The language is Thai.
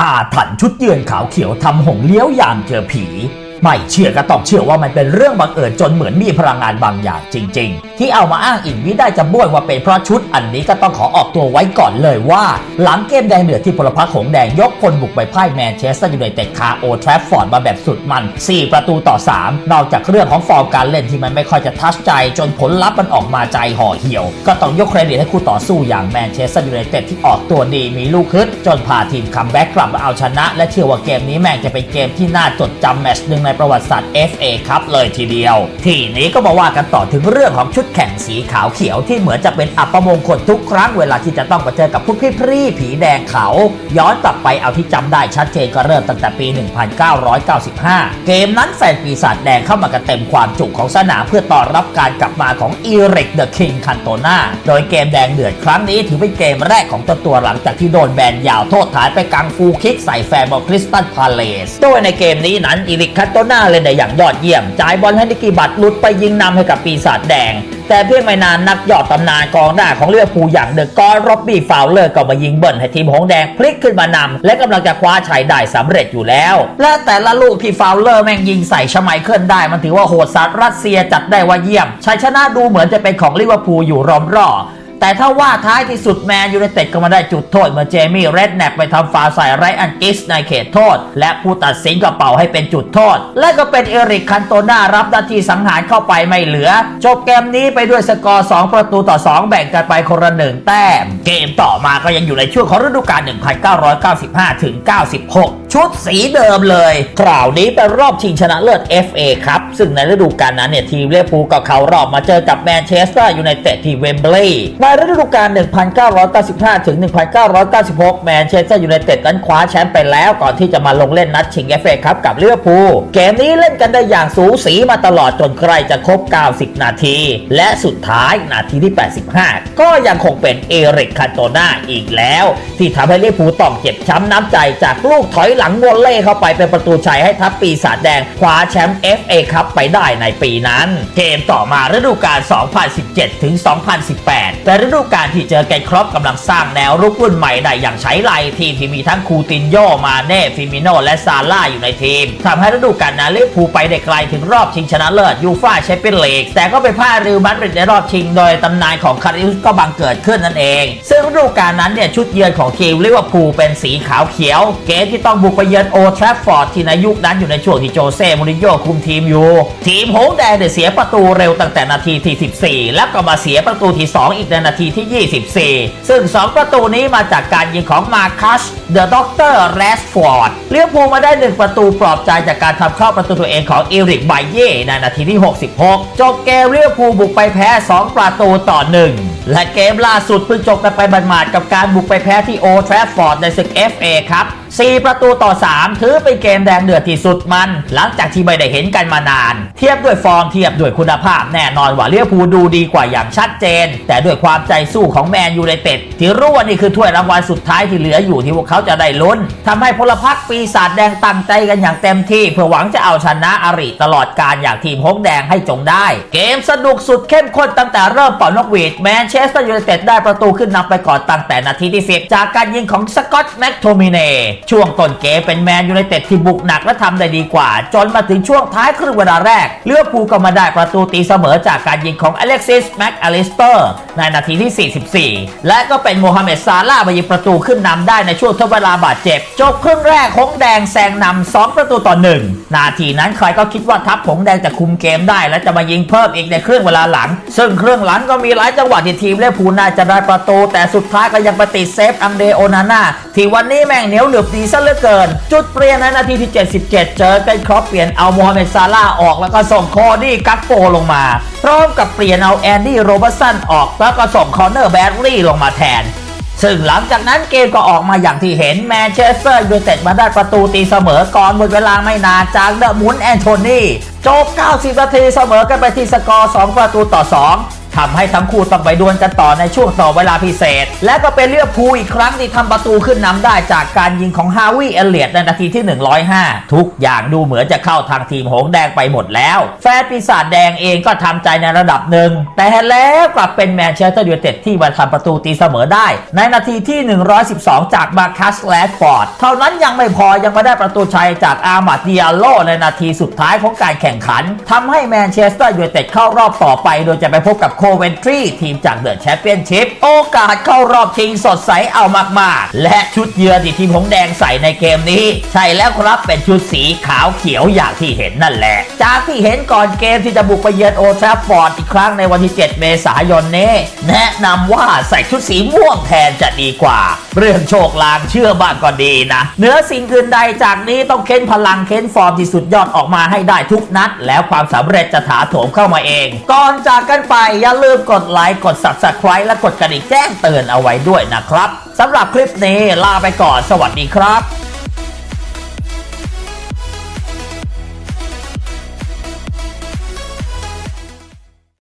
อาถรรพ์ชุดเยือนขาวเขียวทำหงเลี้ยวยามเจอผี ไม่เชื่อก็ต้องเชื่อว่ามันเป็นเรื่องบังเอิญจนเหมือนมีพลังงานบางอย่างจริง ๆ ที่เอามาอ้างอิงวิได้จะบ้วยว่าเป็นเพราะชุดอันนี้ก็ต้องขอออกตัวไว้ก่อนเลยว่า หลังเกมแดงเดือดที่พลพรรคหงแดงยกพลบุกไปพ่ายแมนเชสเตอร์ยูไนเต็ดคาโอทรฟฟอร์ดมาแบบสุดมัน 4 ประตูต่อ 3 นอกจากเรื่องของฟอร์มการเล่นที่มันไม่ค่อยจะทัชใจ จนผลลัพธ์มันออกมาใจห่อเหี่ยว ก็ต้องยกเครดิตให้คู่ต่อสู้อย่างแมนเชสเตอร์ยูไนเต็ดที่ออกตัวดีมีลูกฮึดจนพาทีมคัมแบ็กกลับมาเอาชนะ และเชื่อว่าเกมนี้แม่งจะเป็นเกมที่น่าจดจำแมตช์หนึ่งในประวัติศาสตร์ FA ครับเลยทีเดียว ทีนี้ก็มาว่ากันต่อถึงเรื่องของชุดแข่งสีขาวเขียวที่เหมือนจะเป็นอัปมงคลทุกครั้งเวลาที่จะต้องมาเจอกับพวกพี่พรีผีแดงเขา ย้อนกลับไปเอาที่จำได้ชัดเจนก็เริ่มตั้งแต่ปี 1995 เกมนั้นแฟนปีศาจแดงเข้ามากันเต็มความจุของสนามเพื่อต้อนรับการกลับมาของอีริกเดอะคิงคันโตนาโดยเกมแดงเดือดครั้งนี้ถือเป็นเกมแรกของตัวตัวหลังจากที่โดนแบนยาวโทษฐานไปกังฟูคิกใส่แฟนบอลคริสตัลพาเลสโดยในเกมนี้นั้นอีริกคันโตนาเล่นได้อย่างยอดเยี่ยม จ่ายบอลให้นิกิบัตหลุดไปยิงนำให้กับปีศาจแดง แต่เพียงไม่นานนักยอดตำนานกองหน้าของเลือพูอย่างเดอะกอร์ร็อบบี้ฟาวเลอร์ก็มายิงเบิ้ลให้ทีมหงแดงพลิกขึ้นมานำและกำลังจะคว้าชัยได้สำเร็จอยู่แล้ว และแต่ละลูกที่ฟาวเลอร์แม่งยิงใส่ชไมเคิลได้มันถือว่าโหดสัตว์รัสเซียจัดได้ว่าเยี่ยมชัยชนะดูเหมือนจะเป็นของลิเวอร์พูลอยู่รอมรอ แต่ถ้าว่าท้ายที่สุดแมนยูไนเต็ดก็มาได้จุดโทษเมื่อเจมี่เรดแนปไปทำฟาวใส่ไรอันกิสในเขตโทษ และผู้ตัดสินก็เป่าให้เป็นจุดโทษ และก็เป็นเอริกคันโตนารับหน้าที่สังหารเข้าไปไม่เหลือ จบเกมนี้ไปด้วยสกอร์ 2 ประตูต่อ 2 แบ่งกันไปคนละหนึ่งแต้ม เกมต่อมาก็ยังอยู่ในช่วงของฤดูกาล 1995 ถึง 96 ชุดสีเดิมเลย คราวนี้เป็นรอบชิงชนะเลิศ FA ครับ ซึ่งในฤดูกาลนั้นเนี่ยทีมเลี้ยวภูลก็เขารอบมาเจอกับแมนเชสเตอร์ยูไนเต็ดที่เวมบลีย์ฤดูกาล 1995 ถึง 1996 แมนเชสเตอร์ยูไนเต็ดนั้นคว้าแชมป์ไปแล้วก่อนที่จะมาลงเล่นนัดชิง FA ครับกับเลี้ยวภูลเกมนี้เล่นกันได้อย่างสูสีมาตลอดจนใกล้จะครบ 90 นาที และสุดท้ายนาทีที่ 85 ก็ยังคงเป็นเอริกคาโตนาอีกแล้ว ที่ทำให้เลี้ยวภูลต้องเจ็บช้ำน้ำใจจากลูกถอยหลังวอลเล่เข้าไปเป็นประตูชัยให้ทัพปีศาจแดงคว้าแชมป์ FA ครับไปได้ในปีนั้น เกมต่อมาฤดูกาล 2017 ถึง 2018 แต่ฤดูกาลที่เจอแกนครอปกำลังสร้างแนวรุกรุ่นใหม่ได้อย่างใช้ไรทีมที่มีทั้งคูตินโยมาเน่ฟิมิโนและซาร่าอยู่ในทีมทำให้ฤดูกาลนั้นลิเวอร์พูลไปได้ไกลถึงรอบชิงชนะเลิศยูฟ่าแชมเปี้ยนลีกแต่ก็ไปพลาดริวมาดริดในรอบชิงโดยตำนานของคาริอุสก็บังเกิดขึ้นนั่นเอง ซึ่งฤดูกาลนั้นเนี่ยชุดเยือนของทีมลิเวอร์พูลเป็นสีขาวเขียว เกมที่ต้องบุกไปเยือนโอทราฟฟอร์ดที่ในยุคนั้นอยู่ในช่วงที่โจเซ่มูรินโญ่คุมทีมอยู่ทีมหงแดงเนี่ยเสียประตูเร็วตั้งแต่นาทีที่ 14 แล้วก็มาเสียประตูที่ 2 อีกในนาทีที่ 24 ซึ่ง 2 ประตูนี้มาจากการยิงของมาคัสเดอะด็อกเตอร์แรสฟอร์ดเลี้ยวภูมาได้ 1 ประตูปลอบใจจากการทำเข้าประตูตัวเองของเอริกไบเย่ในนาทีที่ 66 จบเกมเลี้ยวภูบุกไปแพ้ 2 ประตูต่อ 1 และเกมล่าสุดเพิ่งจบกันไปบันมาดกับการบุกไปแพ้ที่โอทราฟฟอร์ดในศึก FA ครับ 4 ประตูต่อ 3 ถือเป็นเกมแดงเดือดที่สุดมัน หลังจากที่ไม่ได้เห็นกันมานาน เทียบด้วยฟอร์มเทียบด้วยคุณภาพแน่นอนว่าเลี้ยวภูดูดีกว่าอย่างชัดเจน แต่ด้วยความใจสู้ของแมนยูไนเต็ดที่รู้ว่านี่คือถ้วยรางวัลสุดท้ายที่เหลืออยู่ที่พวกเขาจะได้ลุ้นทำให้พลพรรคปีศาจแดงตั้งใจกันอย่างเต็มที่ เพื่อหวังจะเอาชนะอริตลอดการอย่างทีมฮกแดงให้จงได้ เกมสนุกสุดเข้มข้นตั้งแต่เริ่มเป่านกหวีดแมนเชสเตอร์ยูไนเต็ดได้ประตูขึ้นนำไปก่อนตั้งแต่นาทีที่10จากการยิงของสกอตแม็กโทมิเน่ช่วงต้นเกมเป็นแมนยูไนเต็ดที่บุกหนักและทำได้ดีกว่า จนมาถึงช่วงท้ายครึ่งเวลาแรกเลือกพูก็มาได้ประตูตีเสมอจากการยิงของอเล็กซิสแม็กอลิสเตอร์ในนาทีที่ 44 และก็เป็นโมฮัมเหม็ดซาลาห์มายิงประตูขึ้นนำได้ในช่วงทดเวลาบาดเจ็บจบครึ่งแรกหงแดงแซงนำ2ประตูต่อ 1 นาทีนั้นใครก็คิดว่าทัพหงแดงจะคุมเกมได้ และจะมายิงเพิ่มอีกในครึ่งเวลาหลัง ซึ่งครึ่งหลังก็มีหลายจังหวะที่ทีมเล่พูน่าจะได้ประตู แต่สุดท้ายก็ยังปติเซฟอังเดโอนาน่าที่วันนี้แม่งเหนียวหนึบดีซะเหลือเกิน จุดเปลี่ยนในนาทีที่ 77 เจอกันครอปเปลี่ยนเอาโมฮัมเหม็ดซาลาออกแล้วก็ส่งโคดี้กักโปลงมา พร้อมกับเปลี่ยนเอาแอนดี้โรเบอร์สันออกแล้วก็ส่งคอนเนอร์แบดลี่ลงมาแทนซึ่งหลังจากนั้นเกมก็ออกมาอย่างที่เห็นแมนเชสเตอร์ยูไนเต็ดมาได้ประตูตีเสมอก่อนหมดเวลาไม่นานจากเดอะมุนแอนโทนีจบ 90 นาทีเสมอกันไปที่สกอร์ 2 ประตูต่อ 2 ทำให้ทั้งคู่ต้องไปดวลกันต่อในช่วงต่อเวลาพิเศษ และก็เป็นเลือกพูอีกครั้งที่ทำประตูขึ้นนำได้จากการยิงของฮาวิเอเลียตในนาทีที่ 105 ทุกอย่างดูเหมือนจะเข้าทางทีมหงสแดงไปหมดแล้ว แฟนปีศาจแดงเองก็ทำใจในระดับหนึ่ง แต่แล้วกลับเป็นแมนเชสเตอร์ยูไนเต็ดที่มาทำประตูตีเสมอได้ ในนาทีที่ 112 จากมาคัสแลดฟอร์ดเท่านั้นยังไม่พอยังมาได้ประตูชัยจากอาร์มาดดิอาโลในนาทีสุดท้ายของการแข่งขันทำให้แมนเชสเตอร์ยูไนเต็ดเข้ารอบต่อไป โดยจะไปพบกับโคเวนทรีทีมจากเดอะแชมเปี้ยนชิพโอกาสเข้ารอบชิงสดใสเอามากๆ และชุดเยือนที่ทีมหงแดงใส่ในเกมนี้ ใช่แล้วครับเป็นชุดสีขาวเขียวอย่างที่เห็นนั่นแหละ จากที่เห็นก่อนเกมที่จะบุกไปเยือนโอทราฟฟอร์ดอีกครั้งในวันที่ 7 เมษายนนี้ แนะนำว่าใส่ชุดสีม่วงแทนจะดีกว่า เรื่องโชคลางเชื่อบ้างก็ดีนะเหนือสิ่งอื่นใดจากนี้ต้องเค้นพลังเค้นฟอร์มที่สุดยอดออกมาให้ได้ทุกนัด แล้วความสำเร็จจะถาโถมเข้ามาเอง ก่อนจากกันไปอย่าลืมกดไลค์กด subscribe และกดกระดิ่งแจ้งเตือนเอาไว้ด้วยนะครับสำหรับคลิปนี้ลาไปก่อนสวัสดีครับ